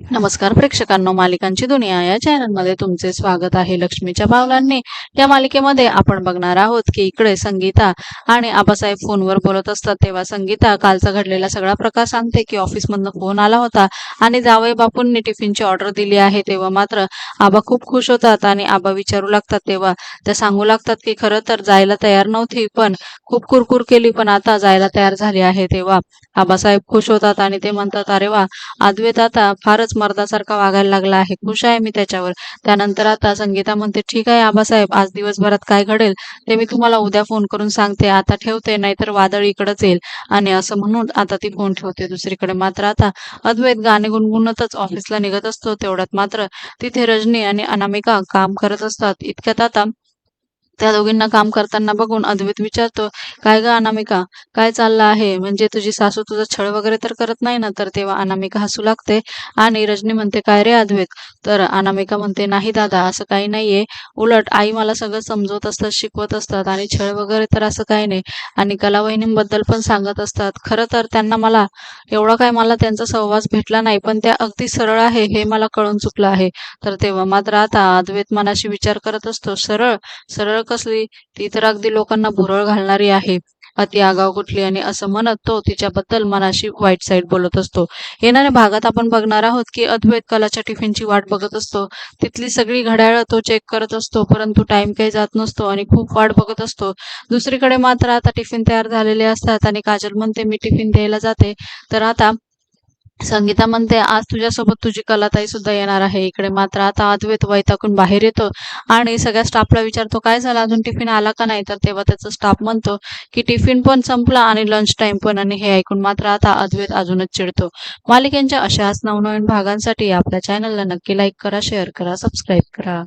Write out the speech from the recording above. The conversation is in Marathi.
नमस्कार प्रेक्षकांनो मालिकांची दुनिया या चॅनलमध्ये तुमचे स्वागत आहे. लक्ष्मीच्या पावलांनी या मालिकेमध्ये आपण बघणार आहोत की इकडे संगीता आणि आबासाहेब फोनवर बोलत असतात. तेव्हा संगीता कालचा घडलेला सगळा प्रकार सांगते की ऑफिसमधनं फोन आला होता आणि जावई बापूंनी टिफिनची ऑर्डर दिली आहे. तेव्हा मात्र आबा खूप खुश होतात आणि आबा विचारू लागतात. तेव्हा त्या सांगू लागतात की खरं तर जायला तयार नव्हती पण खूप कुरकुर केली पण आता जायला तयार झाली आहे. तेव्हा आबासाहेब खुश होतात आणि ते म्हणतात अरे वा अद्वैत आता फारच मर्दासारखा वागायला लागला आहे. खुश आहे मी त्याच्यावर. त्यानंतर आता संगीता म्हणते ठीक आहे आबासाहेब आज दिवसभरात काय घडेल ते मी तुम्हाला उद्या फोन करून सांगते. आता ठेवते नाहीतर वादळ इकडंच येईल. आणि असं म्हणून आता ती फोन ठेवते दुसरीकडे. मात्र आता अद्वैत गाणे गुणगुणतच ऑफिसला निघत असतो. तेवढ्यात मात्र तिथे रजनी आणि अनामिका काम करत असतात. इतक्यात आता त्या दोघींना काम करताना बघून अद्वैत विचारतो काय ग अनामिका? काय चाललं आहे? म्हणजे तुझी सासू तुझा छळ वगैरे तर करत नाही ना? तर तेव्हा अनामिका हसू लागते आणि रजनी म्हणते काय रे अद्वैत? तर अनामिका म्हणते नाही दादा असं काही नाहीये. उलट आई मला सगळं समजवत असतात शिकवत असतात आणि छळ वगैरे तर असं काही नाही. आणि कला वहिनींबद्दल पण सांगत असतात. खरं तर त्यांना मला एवढा काय मला त्यांचा सहवास भेटला नाही पण त्या अगदी सरळ आहे हे मला कळून चुकलं आहे. तर तेव्हा मात्र आता अद्वैत मनाशी विचार करत असतो सरळ सरळ कसली ती तर अगदी लोकांना भुरळ घालणारी आहे. अति आगाव कुठली आणि असं म्हणत तो तिच्याबद्दल मनाशी वाईट साईड बोलत असतो. येणाऱ्या भागात आपण बघणार आहोत की अद्वैत कलाच्या टिफिनची वाट बघत असतो. तिथली सगळी घड्याळं तो चेक करत असतो परंतु टाइम काही जात नसतो आणि खूप वाट बघत असतो. दुसरीकडे मात्र आता टिफिन तयार झालेले असतात आणि काजल म्हणते मी टिफिन द्यायला जाते. तर आता संगीता म्हणते आज तुझ्यासोबत तुझी कलाताई सुद्धा येणार आहे. इकडे मात्र आता अद्वैत वैताकून बाहेर येतो आणि सगळ्या स्टाफला विचारतो काय झालं? अजून टिफिन आला का नाही? तर तेव्हा त्याचा स्टाफ म्हणतो की टिफिन पण संपला आणि लंच टाइम पण. आणि हे ऐकून मात्र आता अद्वैत अजूनच चिडतो. मालिकेंच्या अशाच नवनवीन भागांसाठी आपल्या चॅनलला नक्की लाईक करा शेअर करा सबस्क्राईब करा.